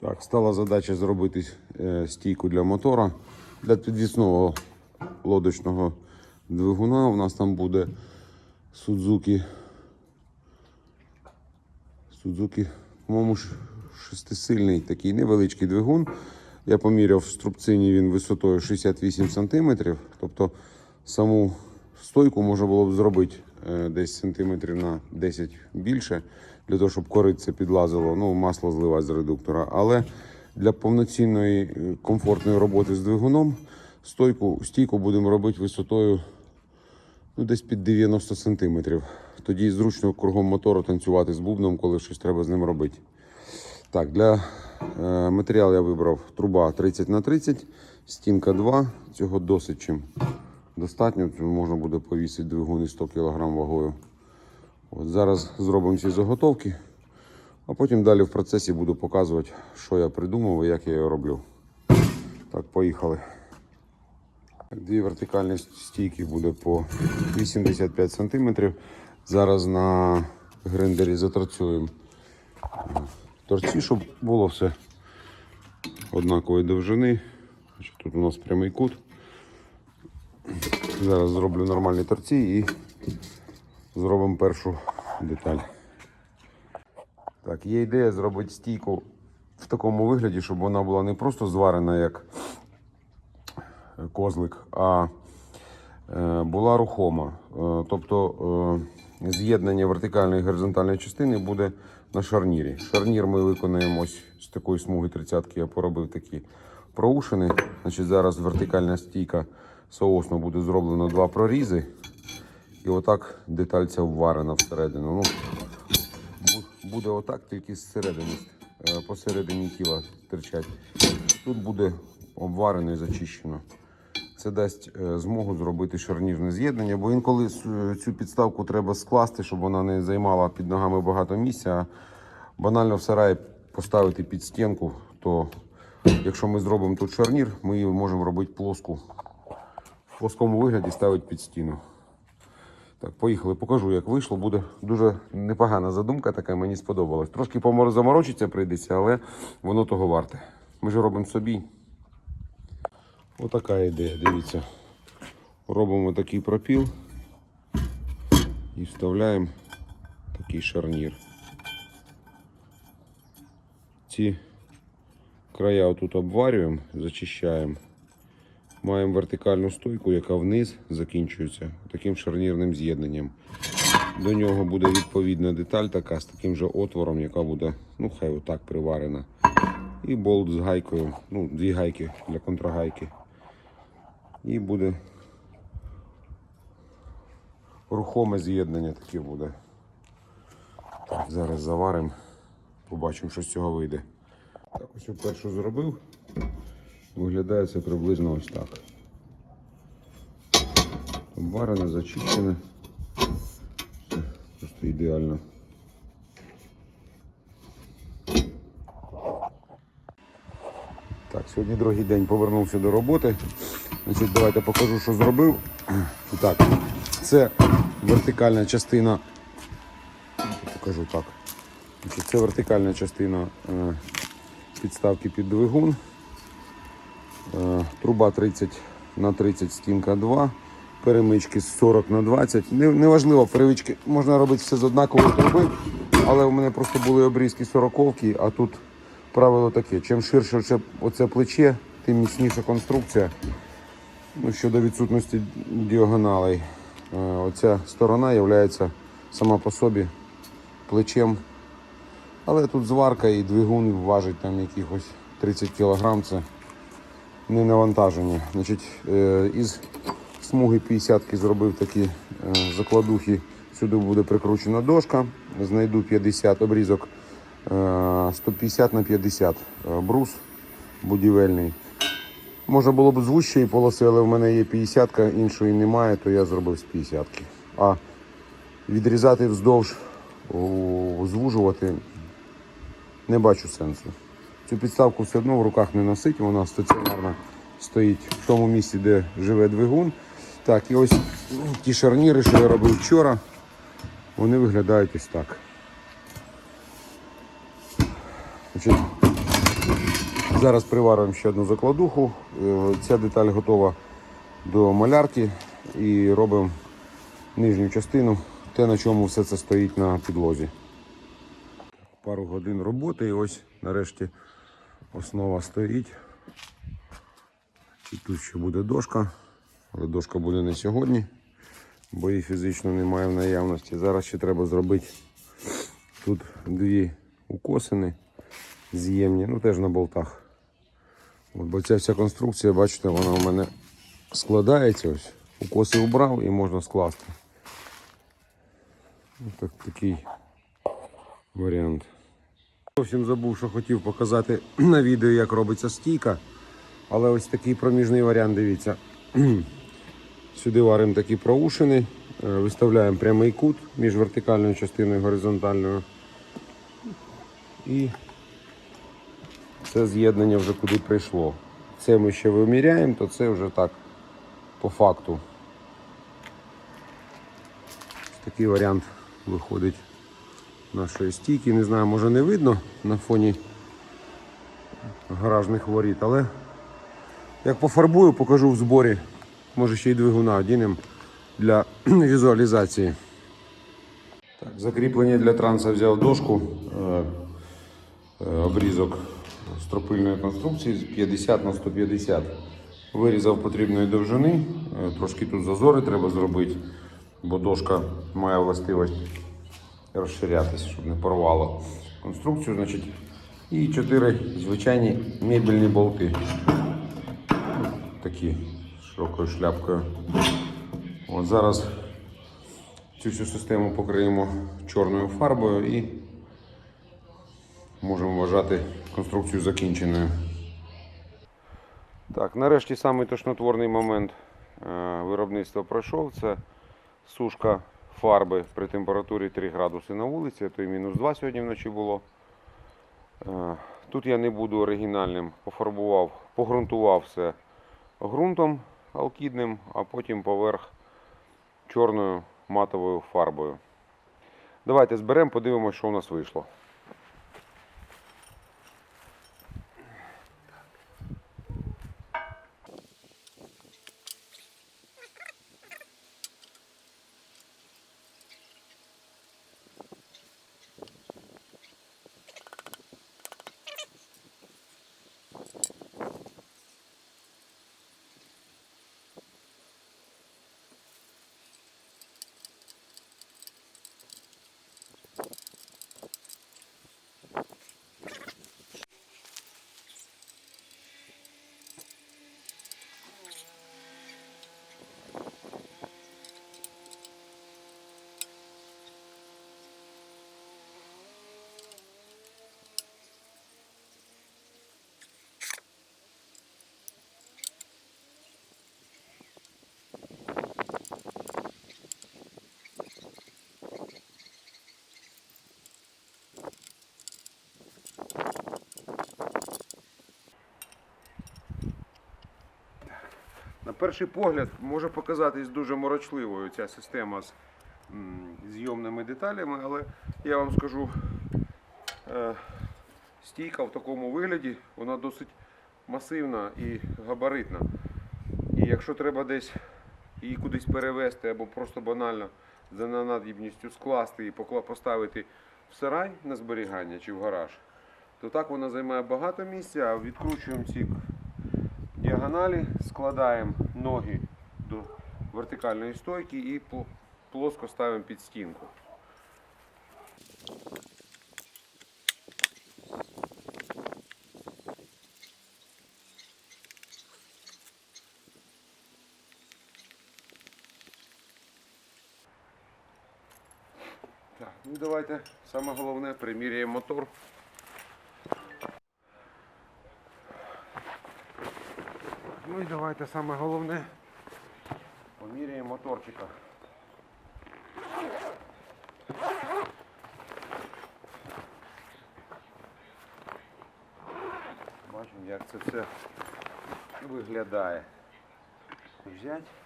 Так, стала задача зробити е, стійку для мотора. Для підвісного лодочного двигуна у нас там буде Suzuki. Suzuki, по-моєму, шестисильний такий невеличкий двигун. Я поміряв в струбцині він висотою 68 см. Тобто саму стойку можна було б зробити десь сантиметрів на 10 більше, для того, щоб кориця підлазило, ну, масло зливати з редуктора. Але для повноцінної е, комфортної роботи з двигуном стойку, стійку будемо робити висотою ну, десь під 90 сантиметрів. Тоді зручно кругом мотору танцювати з бубном, коли щось треба з ним робити. Так, для е, матеріалу я вибрав труба 30 на 30, стінка 2. Цього досить чим достатньо. Можна буде повісити двигун із 100 кг вагою. От зараз зробимо ці заготовки, а потім далі в процесі буду показувати, що я придумав і як я його роблю. Так, поїхали. Дві вертикальні стійки буде по 85 см. Зараз на гриндері затрацюємо торці, щоб було все однакової довжини. Тут у нас прямий кут. Зараз зроблю нормальні торці і зробимо першу деталь. Так, є ідея зробити стійку в такому вигляді, щоб вона була не просто зварена як козлик, а е, була рухома. Е, Тобто е, з'єднання вертикальної і горизонтальної частини буде на шарнірі. Шарнір ми виконаємо ось з такої смуги 30 я поробив такі проушини. Значить, зараз вертикальна стійка соосно буде зроблено два прорізи. І отак деталь ця вварена всередину. Ну, буде отак, тільки зсередини, е, посередині тіла стирчать. Тут буде обварено і зачищено. Це дасть е, змогу зробити шарнірне з'єднання, бо інколи цю підставку треба скласти, щоб вона не займала під ногами багато місця. Банально в сараї поставити під стінку, то якщо ми зробимо тут шарнір, ми її можемо робити плоску. Плоскому вигляді ставити під стіну. Так, поїхали, покажу, як вийшло. Буде дуже непогана задумка, така мені сподобалась. Трошки заморочитися прийдеться, але воно того варте. Ми ж робимо собі. Отака ідея, дивіться. Робимо такий пропіл і вставляємо такий шарнір. Ці края отут обварюємо, зачищаємо. Маємо вертикальну стойку, яка вниз закінчується таким шарнірним з'єднанням. До нього буде відповідна деталь така з таким же отвором, яка буде, ну хай отак приварена. І болт з гайкою, ну, дві гайки для контрагайки. І буде рухоме з'єднання таке буде. Так, зараз заваримо, побачимо, що з цього вийде. Так, ось першу зробив. Виглядає це приблизно ось так. Обварене, зачищене. Все просто ідеально. Так, сьогодні другий день повернувся до роботи. Значить, давайте покажу, що зробив. Так, це вертикальна частина. Покажу так. Це вертикальна частина е, підставки під двигун. Е, Труба 30 на 30, стінка 2. Перемички 40 на 20. Не- Неважливо, перемички можна робити все з однакової труби, але у мене просто були обрізки 40-ки, а тут правило таке: чим ширше оце, плече, тим міцніша конструкція. Ну, щодо відсутності діагоналей, е, оця сторона є сама по собі плечем. Але тут зварка і двигун важить там якихось 30 кг. Це не навантаження. Значить, е, із смуги 50 зробив такі е, закладухи. Сюди буде прикручена дошка. Знайду 50 обрізок е, 150 на 50 е, брус будівельний. Можна було б з полоси, але в мене є 50, іншої немає, то я зробив з 50. А відрізати вздовж, звужувати не бачу сенсу. Цю підставку все одно в руках не носить, вона стаціонарно стоїть в тому місці, де живе двигун. Так, і ось ну, ті шарніри, що я робив вчора, вони виглядають ось так. Зараз приварюємо ще одну закладуху. Е, Ця деталь готова до малярки і робимо нижню частину, те на чому все це стоїть на підлозі. Пару годин роботи і ось нарешті основа стоїть. І тут ще буде дошка, але дошка буде не сьогодні, бо її фізично немає в наявності. Зараз ще треба зробити тут дві укосини з'ємні, ну теж на болтах. От, бо ця вся конструкція, бачите, вона у мене складається ось. Укоси убрав і можна скласти. Ось так, такий варіант. Зовсім забув, що хотів показати на відео, як робиться стійка. Але ось такий проміжний варіант, дивіться. Сюди варимо такі проушини, е, виставляємо прямий кут між вертикальною частиною і горизонтальною. І це з'єднання вже куди прийшло. Це ми ще виміряємо, то це вже так по факту. Такий варіант виходить нашої стійки. Не знаю, може не видно на фоні гаражних воріт, але як пофарбую, покажу в зборі. Може ще й двигуна одінемо для візуалізації. Так, закріплення для транса взяв дошку, е, е, обрізок стропильної конструкції 50 на 150. Вирізав потрібної довжини, е, трошки тут зазори треба зробити, бо дошка має властивість розширятися, щоб не порвало конструкцію. Значить, і чотири звичайні мебельні болти. Такі широкою шляпкою. От зараз цю всю систему покриємо чорною фарбою і можемо вважати конструкцію закінченою. Так, нарешті самий тошнотворний момент е, виробництва пройшов. Це сушка фарби при температурі 3 градуси на вулиці, а то й мінус 2 сьогодні вночі було. Е, Тут я не буду оригінальним, пофарбував, погрунтував все ґрунтом алкідним, а потім поверх чорною матовою фарбою. Давайте зберемо, подивимося, що у нас вийшло. Перший погляд може показатись дуже морочливою ця система з зйомними деталями, але я вам скажу, е, стійка в такому вигляді, вона досить масивна і габаритна. І якщо треба десь її кудись перевезти або просто банально за надібністю скласти і поставити в сарай на зберігання чи в гараж, то так вона займає багато місця, а відкручуємо ці діагоналі, складаємо ноги до вертикальної стойки і плоско ставимо під стінку. Так, ну давайте саме головне приміряємо мотор. Ну і давайте саме головне поміряємо моторчика. Бачимо, як це все виглядає. Взять.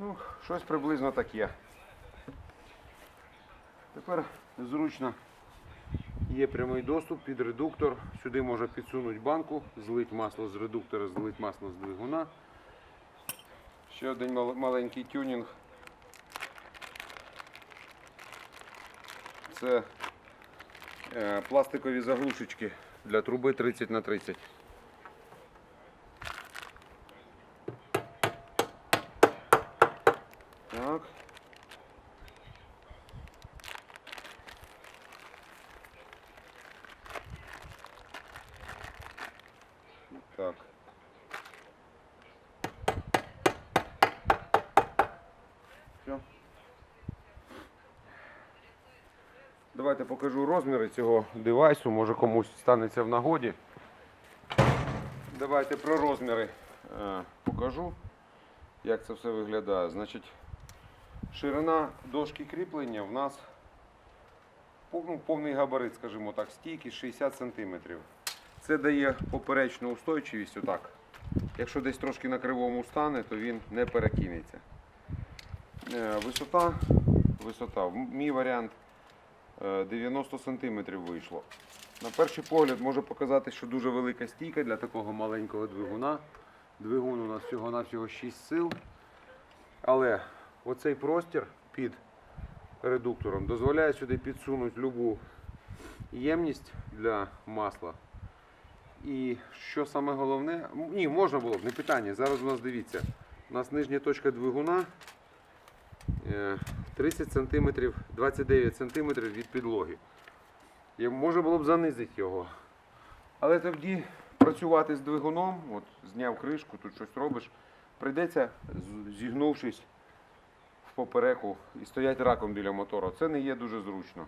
Ну, щось приблизно таке. Тепер зручно є прямий доступ під редуктор. Сюди можна підсунути банку, злить масло з редуктора, злить масло з двигуна. Ще один маленький тюнінг. Це е, пластикові заглушечки для труби 30 на 30. Так. Так. Все. Давайте покажу розміри цього девайсу, може комусь станеться в нагоді. Давайте про розміри е, покажу, як це все виглядає. Значить, ширина дошки кріплення в нас ну, повний габарит, скажімо так, стійки 60 см. Це дає поперечну устойчивість отак. Якщо десь трошки на кривому стане, то він не перекинеться. Е, Висота, висота, мій варіант е, 90 см вийшло. На перший погляд може показати, що дуже велика стійка для такого маленького двигуна. Двигун у нас всього-навсього 6 сил. Але оцей простір під редуктором дозволяє сюди підсунути любу ємність для масла. І що саме головне, ні, можна було б, не питання. Зараз у нас дивіться, у нас нижня точка двигуна е, 30 см, 29 см від підлоги. І можна було б занизити його. Але тоді працювати з двигуном, от зняв кришку, тут щось робиш, прийдеться, зігнувшись попереку і стоять раком біля мотора. Це не є дуже зручно.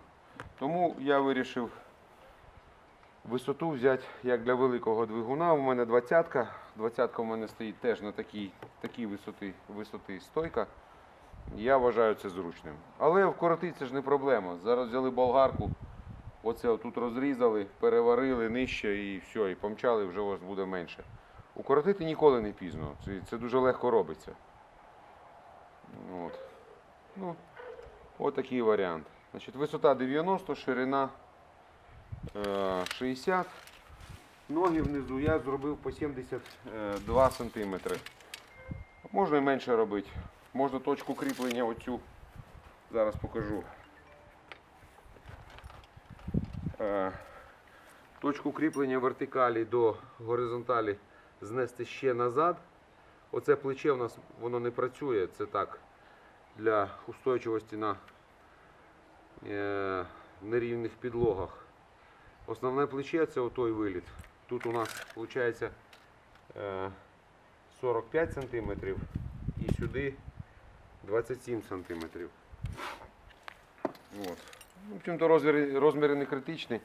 Тому я вирішив висоту взяти як для великого двигуна. У мене 20-ка. 20-ка у мене стоїть теж на такій, такій висоти, висоти стойка. Я вважаю це зручним. Але вкоротити це ж не проблема. Зараз взяли болгарку, оце тут розрізали, переварили нижче і все, і помчали, вже у вас буде менше. Укоротити ніколи не пізно. Це, це дуже легко робиться. От. Ну, от такий варіант. Значить, висота 90, ширина е, 60. Ноги внизу я зробив по 72 см. Можна і менше робити. Можна точку кріплення оцю. Зараз покажу. Е, Точку кріплення вертикалі до горизонталі знести ще назад. Оце плече у нас воно не працює, це так для устойчивості на е, нерівних підлогах. Основне плече це отой виліт. Тут у нас виходить е, 45 см і сюди 27 см. Втім-то розміри, розміри не критичні,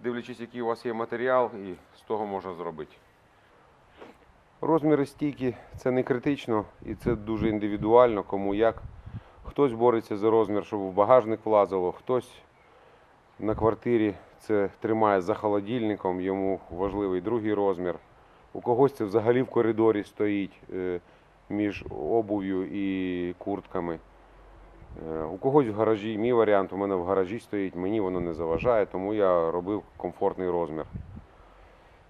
дивлячись, який у вас є матеріал, і з того можна зробити. Розміри стійки це не критично і це дуже індивідуально, кому як. Хтось бореться за розмір, щоб в багажник влазило, хтось на квартирі це тримає за холодильником, йому важливий другий розмір. У когось це взагалі в коридорі стоїть е, між обув'ю і куртками. Е, У когось в гаражі, мій варіант, у мене в гаражі стоїть, мені воно не заважає, тому я робив комфортний розмір.